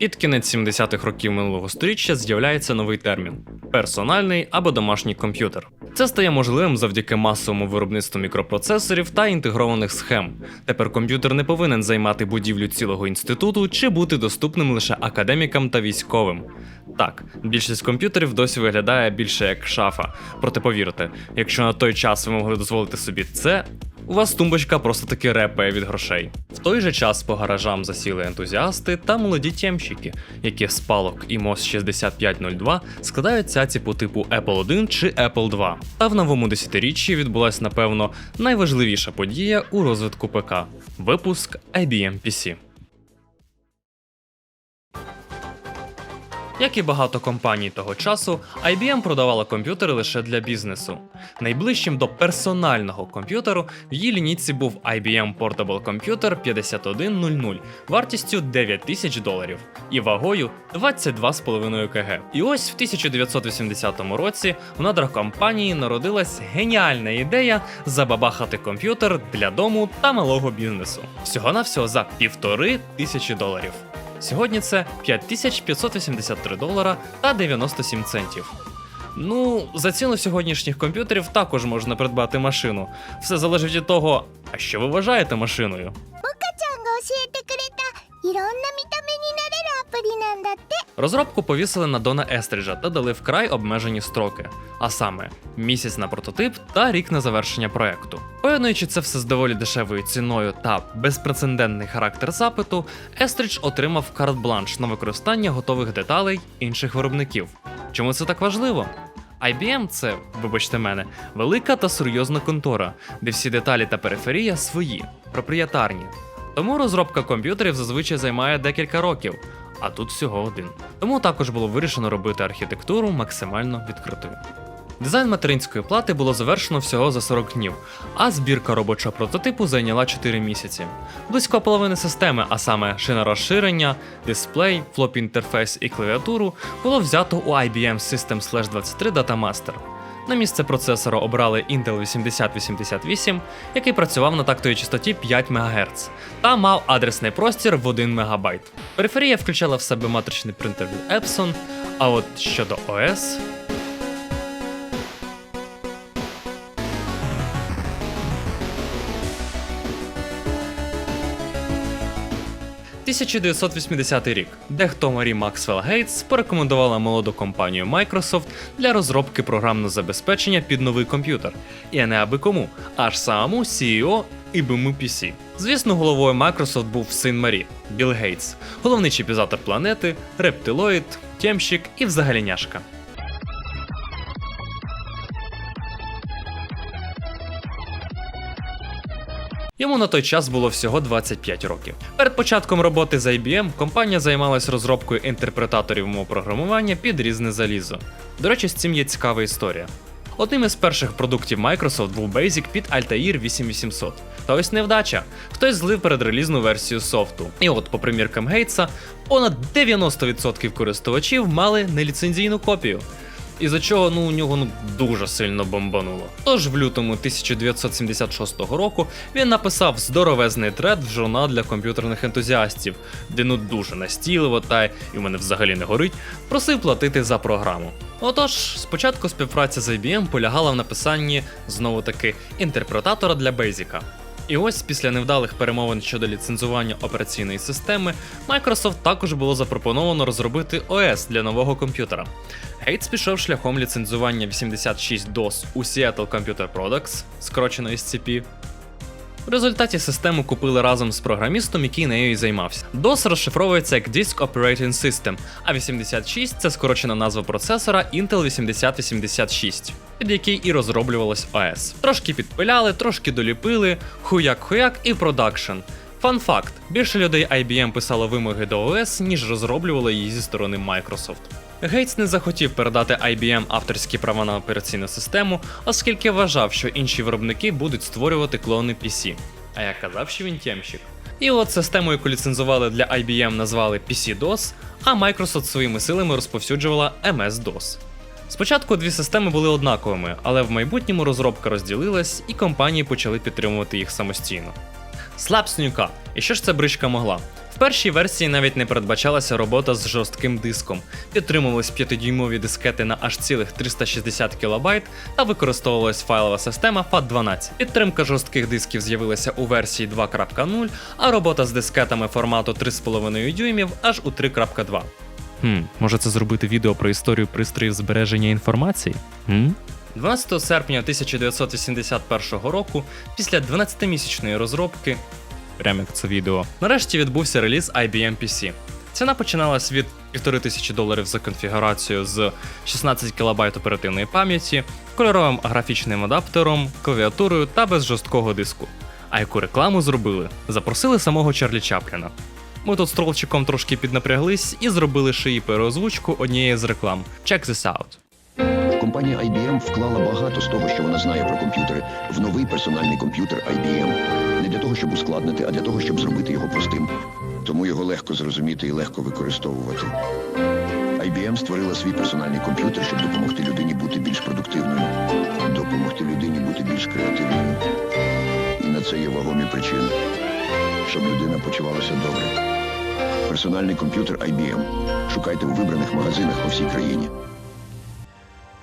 Під кінець 70-х років минулого століття з'являється новий термін персональний або домашній комп'ютер. Це стає можливим завдяки масовому виробництву мікропроцесорів та інтегрованих схем. Тепер комп'ютер не повинен займати будівлю цілого інституту чи бути доступним лише академікам та військовим. Так, більшість комп'ютерів досі виглядає більше як шафа. Проте повірте, якщо на той час ви могли дозволити собі це, у вас тумбочка просто таки репає від грошей. В той же час по гаражам засіли ентузіасти та молоді тємщики, які в спалок і MOS 6502 складають цяці по типу Apple 1 чи Apple 2. Та в новому десятиріччі відбулася, напевно, найважливіша подія у розвитку ПК випуск IBM PC. Як і багато компаній того часу, IBM продавала комп'ютери лише для бізнесу. Найближчим до персонального комп'ютеру в її лінійці був IBM Portable Computer 5100 вартістю 9 тисяч доларів і вагою 22,5 кг. І ось в 1980 році в надрах компанії народилась геніальна ідея забабахати комп'ютер для дому та малого бізнесу. Всього-навсього за півтори тисячі доларів. Сьогодні це 5583 долара та 97 центів. Ну, за ціну сьогоднішніх комп'ютерів також можна придбати машину. Все залежить від того, а що ви вважаєте машиною. いろんな見た目になれるアプリなんだって Розробку повісили на Дона Естріджа та дали вкрай обмежені строки, а саме місяць на прототип та рік на завершення проекту. Поєднуючи це все з доволі дешевою ціною та безпрецедентний характер запиту, Естрідж отримав карт-бланш на використання готових деталей інших виробників. Чому це так важливо? IBM це, вибачте мене, велика та серйозна контора, де всі деталі та периферія свої, проприєтарні. Тому розробка комп'ютерів зазвичай займає декілька років, а тут всього один. Тому також було вирішено робити архітектуру максимально відкритою. Дизайн материнської плати було завершено всього за 40 днів, а збірка робочого прототипу зайняла 4 місяці. Близько половини системи, а саме шина розширення, дисплей, флоп інтерфейс і клавіатуру, було взято у IBM System Slash 23 Datamaster. На місце процесора обрали Intel 8088, який працював на тактовій частоті 5 МГц та мав адресний простір в 1 МБ. Периферія включала в себе матричний принтер від Epson, а от щодо ОС. – 1980 рік, де хто Марі Максвелл Гейтс порекомендувала молоду компанію Microsoft для розробки програмного забезпечення під новий комп'ютер. І не аби кому, аж самому CEO і биму PC. Звісно, головою Microsoft був син Марі Білл Гейтс, головний чіпізатор планети, рептилоїд, тємщик і взагалі няшка. Йому на той час було всього 25 років. Перед початком роботи з IBM компанія займалась розробкою інтерпретаторів мов програмування під різне залізо. До речі, з цим є цікава історія. Одним із перших продуктів Microsoft був Basic під Altair 8800. Та ось невдача. Хтось злив передрелізну версію софту. І от, по приміркам Гейтса, понад 90% користувачів мали неліцензійну копію. Із-за чого ну у нього ну дуже сильно бомбануло. Тож в лютому 1976 року він написав здоровезний тред в журнал для комп'ютерних ентузіастів, де ну дуже настійливо та і в мене взагалі не горить, просив платити за програму. Отож, спочатку співпраця з IBM полягала в написанні знову таки інтерпретатора для Basic. І ось після невдалих перемовин щодо ліцензування операційної системи, Microsoft також було запропоновано розробити ОС для нового комп'ютера. Гейтс пішов шляхом ліцензування 86 DOS у Seattle Computer Products, скорочено SCP. В результаті систему купили разом з програмістом, який нею і займався. DOS розшифровується як Disk Operating System, а 86 це скорочена назва процесора Intel 8086, під який і розроблювалось OS. Трошки підпиляли, трошки доліпили, хуяк-хуяк і продакшн. Фан факт: більше людей IBM писало вимоги до OS, ніж розроблювало її зі сторони Microsoft. Гейтс не захотів передати IBM авторські права на операційну систему, оскільки вважав, що інші виробники будуть створювати клони PC. А я казав, що він тємщик. І от систему, яку ліцензували для IBM, назвали PC-DOS, а Microsoft своїми силами розповсюджувала MS-DOS. Спочатку дві системи були однаковими, але в майбутньому розробка розділилась і компанії почали підтримувати їх самостійно. Слаб снюка. І що ж ця бричка могла? В першій версії навіть не передбачалася робота з жорстким диском, підтримувались 5-дюймові дискети на аж цілих 360 кБ та використовувалась файлова система FAT12. Підтримка жорстких дисків з'явилася у версії 2.0, а робота з дискетами формату 3,5 дюймів аж у 3.2. Хм, може це зробити відео про історію пристроїв збереження інформації? Хм? 12 серпня 1981 року, після 12-місячної розробки, прямо як це відео, нарешті відбувся реліз IBM PC. Ціна починалась від 1500 доларів за конфігурацію з 16 кБ оперативної пам'яті, кольоровим графічним адаптером, клавіатурою та без жорсткого диску. А яку рекламу зробили? Запросили самого Чарлі Чапліна. Ми тут з тролчиком трошки піднапряглись і зробили шиї переозвучку однієї з реклам. Check this out. Компанія IBM вклала багато з того, що вона знає про комп'ютери, в новий персональний комп'ютер IBM. Не для того, щоб ускладнити, а для того, щоб зробити його простим. Тому його легко зрозуміти і легко використовувати. IBM створила свій персональний комп'ютер, щоб допомогти людині бути більш продуктивною, допомогти людині бути більш креативною. І на це є вагомі причини, щоб людина почувалася добре. Персональний комп'ютер IBM. Шукайте у вибраних магазинах по всій країні.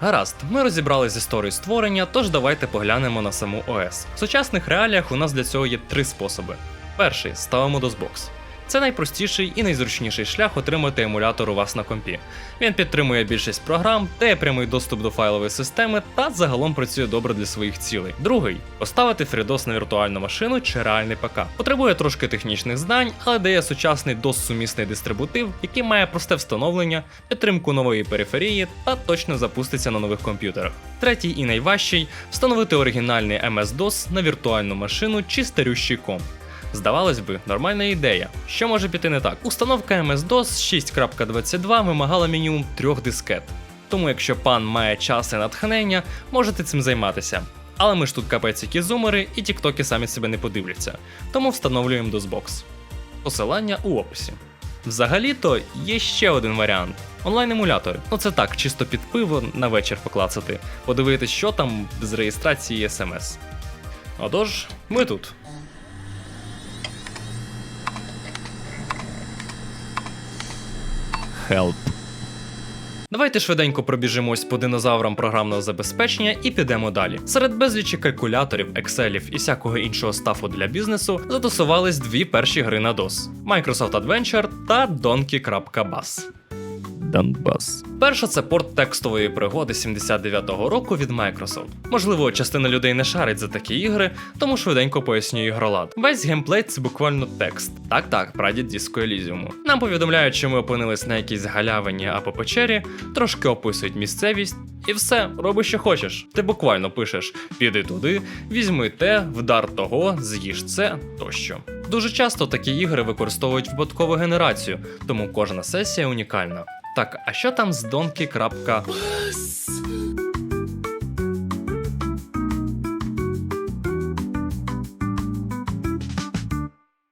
Гаразд, ми розібрали з історією створення, тож давайте поглянемо на саму ОС. В сучасних реаліях у нас для цього є три способи. Перший ставимо DOSBox. Це найпростіший і найзручніший шлях отримати емулятор у вас на компі. Він підтримує більшість програм, дає прямий доступ до файлової системи та загалом працює добре для своїх цілей. Другий поставити FreeDOS на віртуальну машину чи реальний ПК. Потребує трошки технічних знань, але дає сучасний DOS-сумісний дистрибутив, який має просте встановлення, підтримку нової периферії та точно запуститься на нових комп'ютерах. Третій і найважчий встановити оригінальний MS-DOS на віртуальну машину чи старющий комп. Здавалось би, нормальна ідея. Що може піти не так? Установка MS-DOS 6.22 вимагала мінімум трьох дискет. Тому якщо пан має час і натхнення, можете цим займатися. Але ми ж тут капець які зумери і тіктоки самі себе не подивляться. Тому встановлюємо DOSBox. Посилання у описі. Взагалі-то є ще один варіант. Онлайн-емулятор. Ну це так, чисто під пиво на вечір поклацати, подивитись, що там з реєстрації SMS. Отож, ми тут. Help. Давайте швиденько пробіжимось по динозаврам програмного забезпечення і підемо далі. Серед безлічі калькуляторів, екселів і всякого іншого стафу для бізнесу затусувались дві перші гри на DOS: Microsoft Adventure та Donkey.Bass. Донбас. Перша це порт текстової пригоди 79-го року від Microsoft. Можливо, частина людей не шарить за такі ігри, тому швиденько поясню ігролад. Весь геймплей це буквально текст. Так, так, прадід Діско Елізіуму. Нам повідомляють, що ми опинились на якійсь галявині або печері, трошки описують місцевість, і все, роби, що хочеш. Ти буквально пишеш: піди туди, візьми те, вдар того, з'їж це тощо. Дуже часто такі ігри використовують випадкову генерацію, тому кожна сесія унікальна. Так, а що там з Donkey.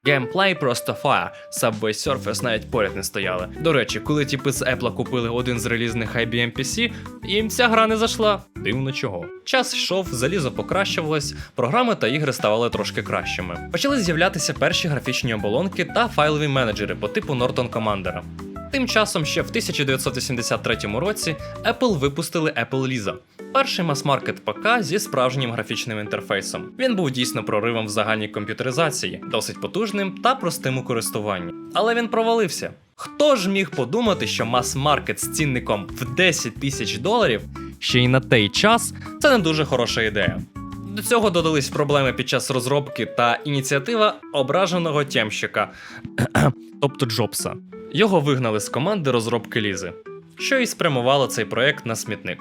Геймплей просто фаєр, Subway Surface навіть поряд не стояли. До речі, коли тіпи з Apple купили один з релізних IBM PC, їм ця гра не зайшла. Дивно чого. Час йшов, залізо покращувалось, програми та ігри ставали трошки кращими. Почали з'являтися перші графічні оболонки та файлові менеджери по типу Norton Commander. Тим часом ще в 1983 році Apple випустили Apple Lisa, перший мас-маркет ПК зі справжнім графічним інтерфейсом. Він був дійсно проривом в загальній комп'ютеризації, досить потужним та простим у користуванні. Але він провалився. Хто ж міг подумати, що мас-маркет з цінником в 10 тисяч доларів ще й на той час це не дуже хороша ідея. До цього додались проблеми під час розробки та ініціатива ображеного тємщика, тобто Джобса. Його вигнали з команди розробки Лізи, що і спрямувало цей проект на смітник.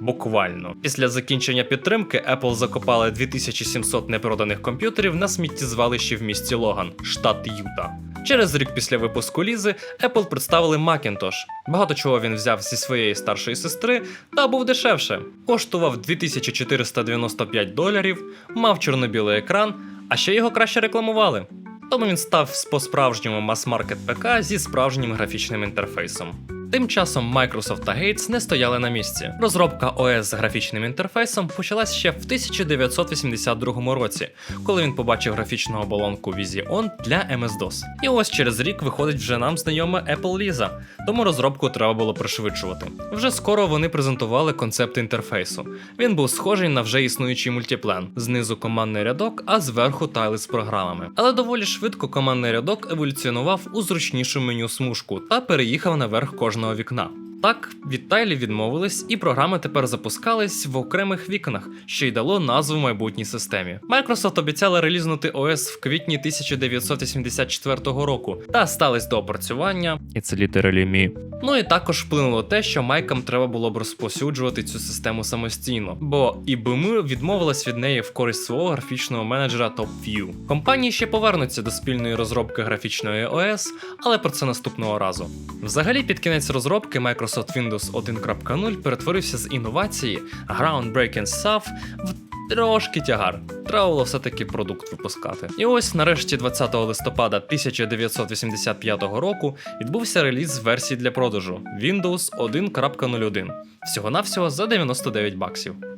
Буквально. Після закінчення підтримки Apple закопали 2700 непроданих комп'ютерів на сміттєзвалищі в місті Логан, штат Юта. Через рік після випуску Лізи Apple представили Macintosh. Багато чого він взяв зі своєї старшої сестри та був дешевше. Коштував 2495 доларів, мав чорно-білий екран, а ще його краще рекламували. Тому він став по-справжньому мас-маркет ПК зі справжнім графічним інтерфейсом. Тим часом Microsoft та Gates не стояли на місці. Розробка ОС з графічним інтерфейсом почалась ще в 1982 році, коли він побачив графічну оболонку Vision для MS-DOS. І ось через рік виходить вже нам знайома Apple Lisa, тому розробку треба було пришвидшувати. Вже скоро вони презентували концепт інтерфейсу. Він був схожий на вже існуючий мультиплен. Знизу командний рядок, а зверху тайли з програмами. Але доволі швидко командний рядок еволюціонував у зручнішу меню смужку та переїхав наверх кожного вікна. Так, від тайлів відмовились, і програми тепер запускались в окремих вікнах, що й дало назву майбутній системі. Microsoft обіцяла релізнути ОС в квітні 1984 року, та стались до опрацювання. Literally me. Ну і також вплинуло те, що майкам треба було б розповсюджувати цю систему самостійно, бо IBM відмовилась від неї в користь свого графічного менеджера TopView. Компанії ще повернуться до спільної розробки графічної ОС, але про це наступного разу. Взагалі, під кінець розробки Microsoft Windows 1.0 перетворився з інновації groundbreaking stuff в трошки тягар. Треба було все-таки продукт випускати. І ось нарешті 20 листопада 1985 року відбувся реліз версії для продажу Windows 1.01. Всього-навсього за 99 баксів.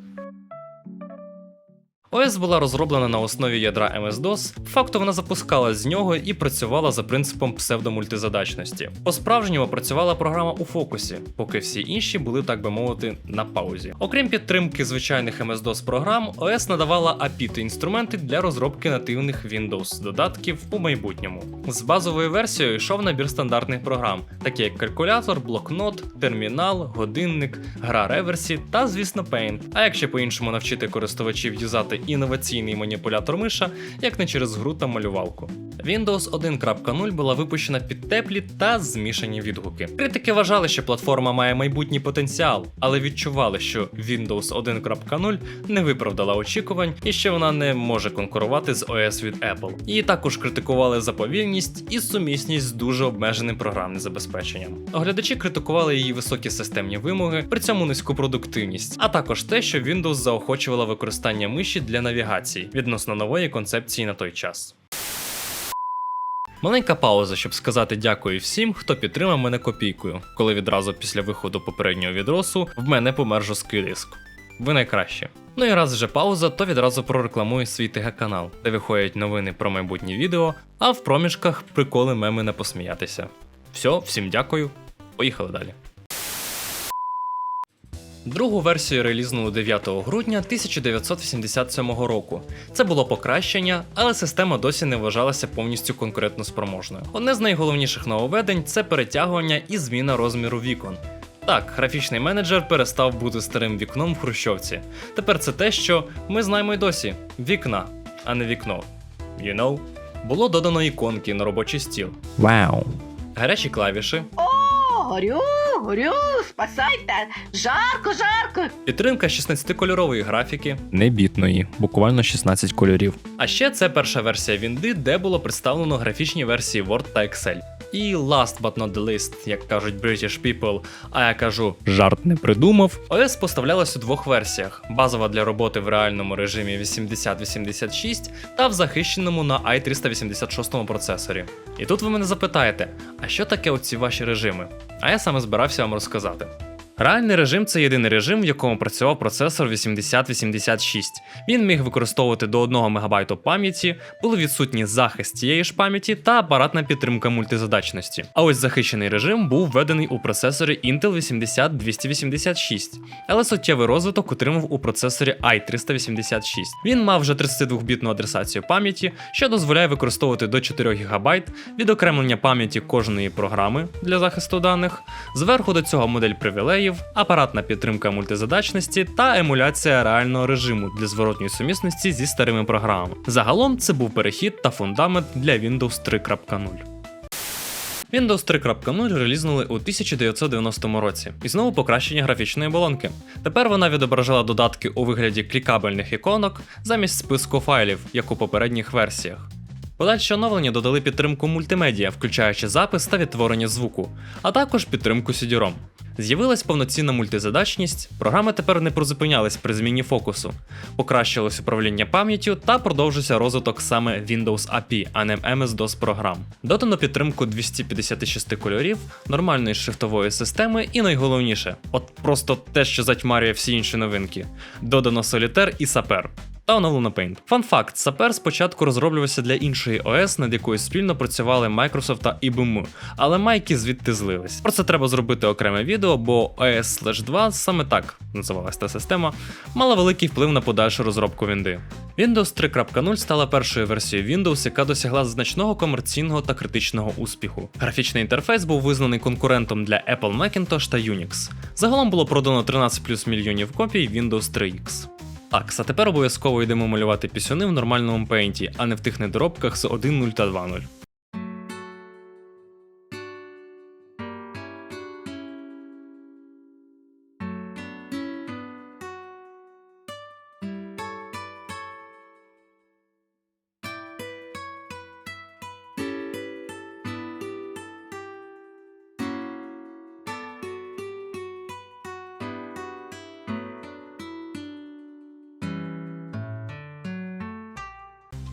ОС була розроблена на основі ядра MS-DOS, факту вона запускалась з нього і працювала за принципом псевдомультизадачності. По-справжньому працювала програма у фокусі, поки всі інші були, так би мовити, на паузі. Окрім підтримки звичайних MS-DOS програм, ОС надавала API та інструменти для розробки нативних Windows додатків у майбутньому. З базовою версією йшов набір стандартних програм, такі як калькулятор, блокнот, термінал, годинник, гра реверсі та, звісно, Paint. А якщо по-іншому навчити користувачів юзати інноваційний маніпулятор миша, як не через гру та малювалку. Windows 1.0 була випущена під теплі та змішані відгуки. Критики вважали, що платформа має майбутній потенціал, але відчували, що Windows 1.0 не виправдала очікувань і що вона не може конкурувати з OS від Apple. Її також критикували за повільність і сумісність з дуже обмеженим програмним забезпеченням. Оглядачі критикували її високі системні вимоги, при цьому низьку продуктивність, а також те, що Windows заохочувала використання миші для навігації відносно нової концепції на той час. Маленька пауза, щоб сказати дякую всім, хто підтримав мене копійкою, коли відразу після виходу попереднього відросу в мене помер жорсткий диск. Ви найкраще. Ну і раз вже пауза, то відразу прорекламую свій ТГ канал, де виходять новини про майбутні відео, а в проміжках приколи меми не посміятися. Все, всім дякую. Поїхали далі. Другу версію релізнули 9 грудня 1987 року. Це було покращення, але система досі не вважалася повністю конкурентно спроможною. Одне з найголовніших нововведень це перетягування і зміна розміру вікон. Так, графічний менеджер перестав бути старим вікном в Хрущовці. Тепер це те, що ми знаємо й досі: вікна, а не вікно. You know? Було додано іконки на робочий стіл. Вау. Гарячі клавіші, О, горю, горю, спасайте! Жарко, жарко! підтримка 16-кольорової графіки, Небітної, буквально 16 кольорів. А ще це перша версія Вінди, де було представлено графічні версії Word та Excel. І last but not the least, як кажуть British people, а я кажу, Жарт не придумав. ОС поставлялась у двох версіях: базова для роботи в реальному режимі 8086 та в захищеному на i386 процесорі. І тут ви мене запитаєте, а що таке оці ваші режими? А я саме збирався вам розказати. Реальний режим це єдиний режим, в якому працював процесор 8086. Він міг використовувати до 1 МБ пам'яті, були відсутні захист цієї ж пам'яті та апаратна підтримка мультизадачності. А ось захищений режим був введений у процесорі Intel 80286, але суттєвий розвиток отримав у процесорі i386. Він мав вже 32-бітну адресацію пам'яті, що дозволяє використовувати до 4 ГБ, відокремлення пам'яті кожної програми для захисту даних, зверху до цього модель привілеїв, апаратна підтримка мультизадачності та емуляція реального режиму для зворотньої сумісності зі старими програмами. Загалом це був перехід та фундамент для Windows 3.0. Windows 3.0 релізнули у 1990 році, і знову покращення графічної оболонки. Тепер вона відображала додатки у вигляді клікабельних іконок замість списку файлів, як у попередніх версіях. Подальші оновлення додали підтримку мультимедіа, включаючи запис та відтворення звуку, а також підтримку CD-ROM. З'явилась повноцінна мультизадачність, програми тепер не призупинялись при зміні фокусу, покращилось управління пам'яттю та продовжився розвиток саме Windows API, а не MS-DOS програм. Додано підтримку 256 кольорів, нормальної шрифтової системи і найголовніше, от просто те, що затьмарює всі інші новинки. Додано Solitaire і Sapper. Та оновлено Paint. Фан факт: Sapper спочатку розроблювався для іншої ОС, над якою спільно працювали Microsoft та IBM, але майки звідти злились. Про це треба зробити окреме відео, бо OS 2, саме так називалась та система, мала великий вплив на подальшу розробку Вінди. Windows 3.0 стала першою версією Windows, яка досягла значного комерційного та критичного успіху. Графічний інтерфейс був визнаний конкурентом для Apple Macintosh та Unix. Загалом було продано 13 плюс мільйонів копій Windows 3X. Так, а тепер обов'язково йдемо малювати пісюни в нормальному пейнті, а не в тих недоробках з 1.0 та 2.0.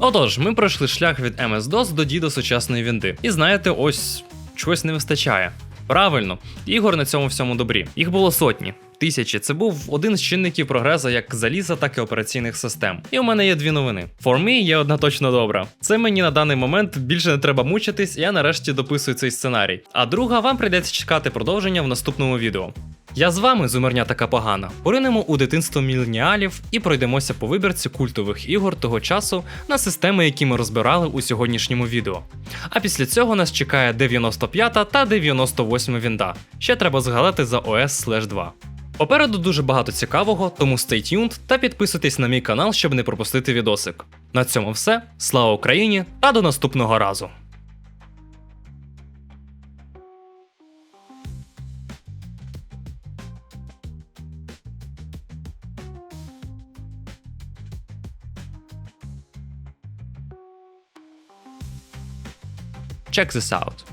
Отож, ми пройшли шлях від MS-DOS до діда сучасної вінди. І знаєте, ось чогось не вистачає. Правильно, ігор на цьому всьому добрі. Їх було сотні. Тисячі це був один з чинників прогресу як заліза, так і операційних систем. І у мене є дві новини. Me є одна точно добра. Це мені на даний момент більше не треба мучитись, я нарешті дописую цей сценарій. А друга вам прийдеться чекати продовження в наступному відео. Я з вами, зумерня така погана, поринемо у дитинство міленіалів і пройдемося по вибірці культових ігор того часу на системи, які ми розбирали у сьогоднішньому відео. А після цього нас чекає 95 та 98 вінда. Ще треба згадати за OS 2. Попереду дуже багато цікавого, тому stay tuned та підписуйтесь на мій канал, щоб не пропустити відосик. На цьому все. Слава Україні та до наступного разу! Check this out.